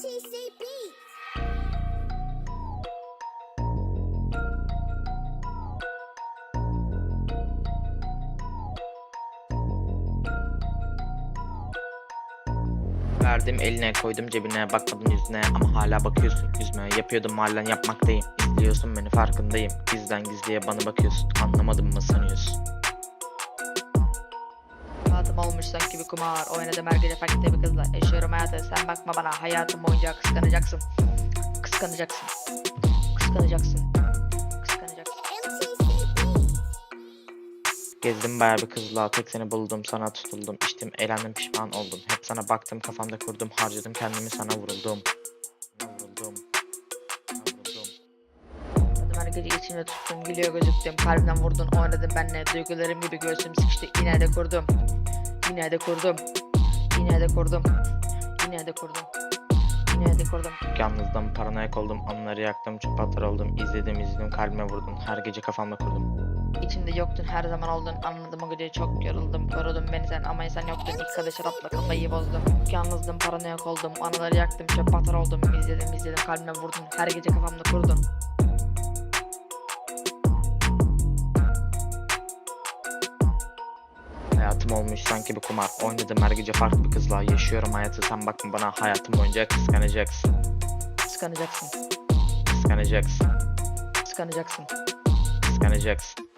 MTC Beats. Verdim eline koydum cebine bakmadım yüzüne. Ama hala bakıyorsun yüzüme. Yapıyordum halen yapmaktayım. İzliyorsun beni farkındayım. Gizden gizliye bana bakıyorsun. Anlamadım mı sanıyorsun Hayatım olmuş sanki bir kumar. Oynadım her gece farklı bir kızla. Yaşıyorum hayatı sen bakma bana. Hayatım boyunca kıskanacaksın. Kıskanacaksın. Kıskanacaksın. Kıskanacaksın. Gezdim baya bir kızla tek seni buldum sana tutuldum içtim eğlendim pişman oldum. Hep sana baktım kafamda kurdum harcadım kendimi sana vuruldum. Oynadım gece içimde tuttum Gülüyor gözüktüm. Kalbimden vurdun oynadın benle Duygularım gibi göğsüm sıkıştı Yine de kurdum Yine de kurdum. Yine de kurdum. Yine de kurdum. Yine de kurdum. Yalnızdım paranoyak oldum anları yaktım çöp atar oldum izledim izledim kalbime vurdun her gece kafamda kurdum. İçimde yoktun her zaman oldun Anladım o gece çok yoruldum Korudun beni sen ama sen yoktun İlk kadeh şarapla kafayı bozdum. Yalnızdım paranoyak oldum Anıları yaktım çöp atar oldum İzledim izledim kalbime vurdun Her gece kafamda kurdun Hayatım olmuş sanki bir kumar. Oynadım her gece farklı bir kızla yaşıyorum hayatı. Sen bakma bana hayatım boyunca kıskanacaksın. Kıskanacaksın. Kıskanacaksın. Kıskanacaksın. Kıskanacaksın